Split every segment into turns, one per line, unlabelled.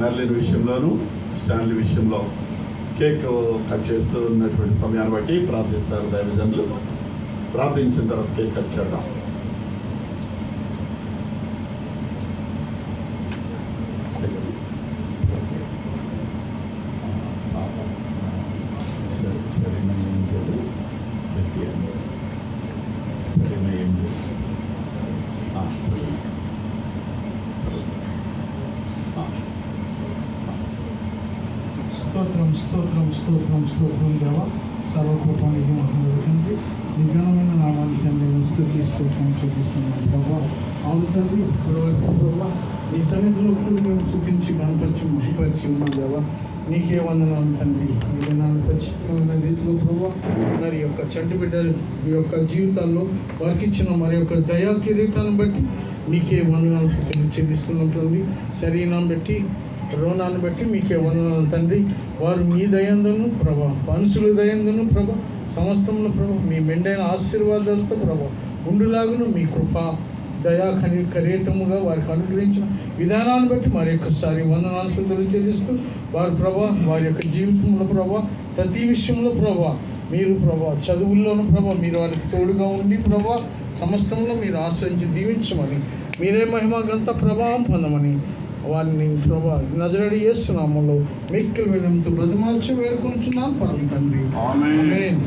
Merlin విషయంలోను Stanley విషయంలో cake cut చేస్తూ ఉన్నటువంటి సమయాన్ని బట్టి ప్రార్థిస్తారు దైవజనులు. ప్రార్థించిన తర్వాత కేక్ కట్ చేద్దాం.
స్తోత్రం స్తోత్రం స్తోత్రం స్తోత్రం దేవ. సర్వకృపానికి మహిళ నీ ఘనమైన నామానికి నేను స్థుతి స్తోత్రం చూపిస్తున్నాను ప్రభా. అవును తండ్రి ఇప్పటివరకు ప్రభా నీ సన్నిధిలో కూడి మేము స్థుతించి కనపరిచి మహిపరిచి ఉన్నాం దేవ. నీకే వందనాలు తండ్రి. ఇది నా ఖచ్చితమైన రీతిలో ప్రభా మరి యొక్క చంటి బిడ్డలు ఈ యొక్క జీవితాల్లో వారికి ఇచ్చిన మరి యొక్క దయా కిరీటాన్ని బట్టి నీకే వందనాలు స్థుతులు చెల్లిస్తున్నాం తండ్రి. బట్టి రుణాన్ని బట్టి మీకే వందనాలు తండ్రి. వారు మీ దయందును ప్రభా మనుషుల దయందును ప్రభా సమస్తంలో ప్రభా మీ మెండైన ఆశీర్వాదాలతో ప్రభా ఉండులాగును మీ కృప దయా కని కరేటముగా వారికి అనుగ్రహించిన విధానాన్ని బట్టి మరి ఒక్కసారి వందనాలు శుద్ధులు చెల్లిస్తూ వారు ప్రభా వారి యొక్క జీవితంలో ప్రభా ప్రతి విషయంలో ప్రభా మీరు ప్రభా చదువుల్లోనూ ప్రభా మీరు వారికి తోడుగా ఉండి ప్రభా సమస్తంలో మీరు ఆశ్రయించి దీవించమని మీరే మహిమ గంత ప్రభావం పొందమని వారిని ప్రభా నజరడి చేస్తున్నాములో మిక్కిలి వినంతో బ్రతిమాల్చి వేడుకొంచున్నాను పరమ తండ్రి.
ఆమేన్.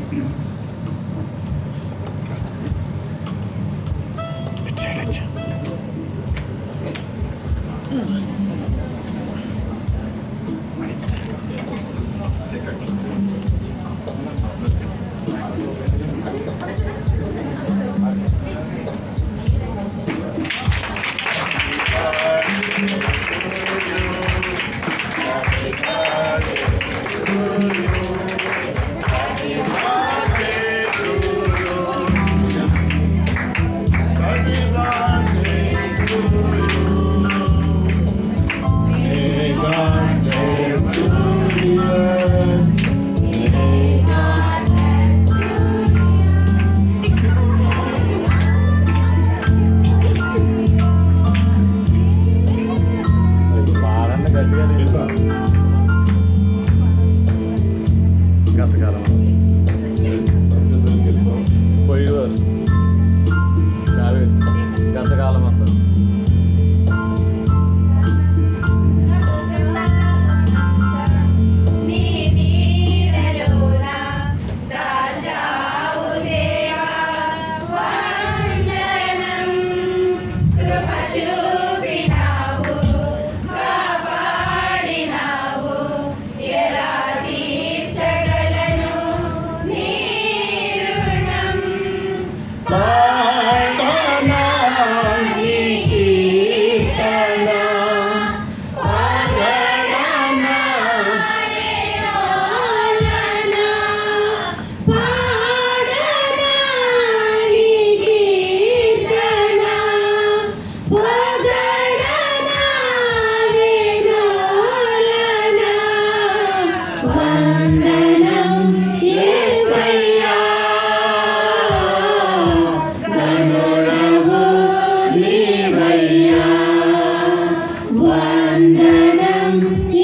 పోయేవారు కాదు గతకాలం
Bye. Thank
you.